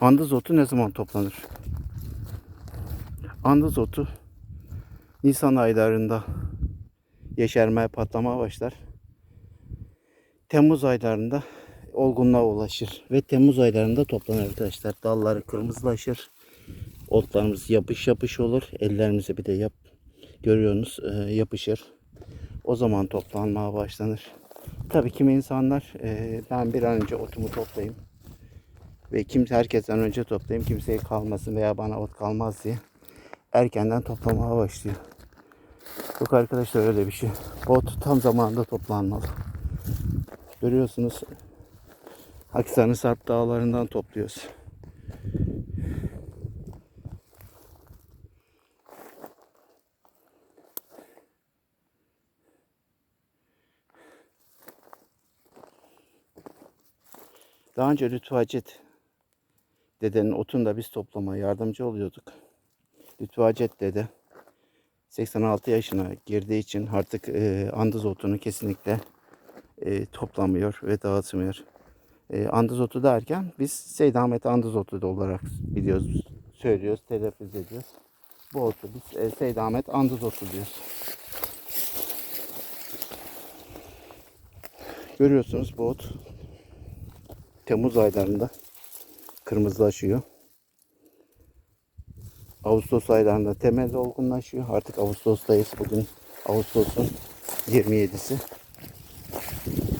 Andız otu ne zaman toplanır? Andız otu Nisan aylarında yeşermeye patlamaya başlar. Temmuz aylarında olgunluğa ulaşır ve Temmuz aylarında toplanır arkadaşlar. Dalları kırmızılaşır. Otlarımız yapış yapış olur. Ellerimize bir de yap görüyorsunuz e, yapışır. O zaman toplanmaya başlanır. Tabii kimi insanlar e, ben bir an önce otumu toplayayım ve kimse herkesten önce toplayayım kimseye kalmasın veya bana ot kalmaz diye erkenden toplamaya başlıyor. Yok arkadaşlar öyle bir şey. Ot tam zamanında toplanmalı. Görüyorsunuz Aksanı Sarp dağlarından topluyoruz. Daha önce Lütfü Hacet dedenin otunu da biz toplamaya yardımcı oluyorduk. Lütfü Hacet dede 86 yaşına girdiği için artık e, andız otunu kesinlikle e, toplamıyor ve dağıtmıyor. E, andız otu derken biz Seyyid Ahmet andız otu da olarak biliyoruz, söylüyoruz, telaffuz ediyoruz. Bu otu biz e, Seyyid Ahmet andız otu diyoruz. Görüyorsunuz bu ot Temmuz aylarında kırmızılaşıyor. Ağustos aylarında temel olgunlaşıyor. Artık Ağustos'tayız. Bugün Ağustos'un 27'si.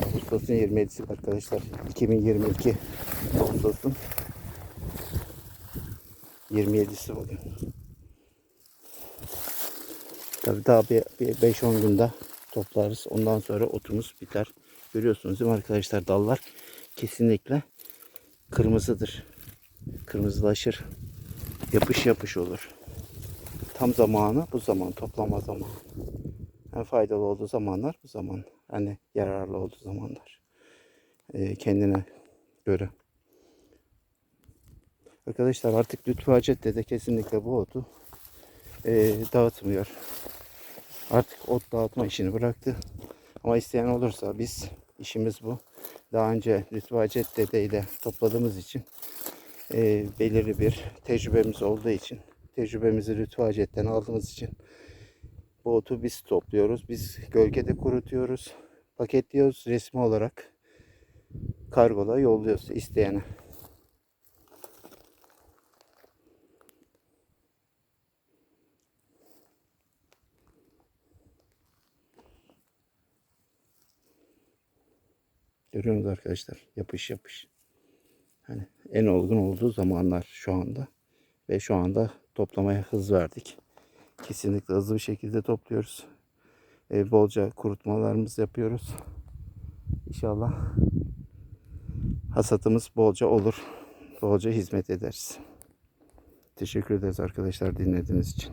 Ağustos'un 27'si arkadaşlar. 2022 Ağustos'un 27'si bugün. Tabii daha bir, bir 5-10 günde toplarız. Ondan sonra otumuz biter. Görüyorsunuz değil mi arkadaşlar dallar kesinlikle kırmızıdır. Kırmızılaşır. Yapış yapış olur. Tam zamanı bu zaman toplama zamanı. En faydalı olduğu zamanlar bu zaman. Hani yararlı olduğu zamanlar. Ee, kendine göre. Arkadaşlar artık Lütfü Hacet'te de kesinlikle bu otu e, dağıtmıyor. Artık ot dağıtma işini bıraktı. Ama isteyen olursa biz işimiz bu. Daha önce Lütfü Hacet Dede ile topladığımız için e, belirli bir tecrübemiz olduğu için tecrübemizi Lütfü Hacet'ten aldığımız için bu otu biz topluyoruz. Biz gölgede kurutuyoruz. Paketliyoruz resmi olarak. Kargola yolluyoruz isteyene. Görüyor musunuz arkadaşlar? Yapış yapış. Hani en olgun olduğu zamanlar şu anda. Ve şu anda toplamaya hız verdik. Kesinlikle hızlı bir şekilde topluyoruz. E, bolca kurutmalarımız yapıyoruz. İnşallah hasatımız bolca olur. Bolca hizmet ederiz. Teşekkür ederiz arkadaşlar dinlediğiniz için.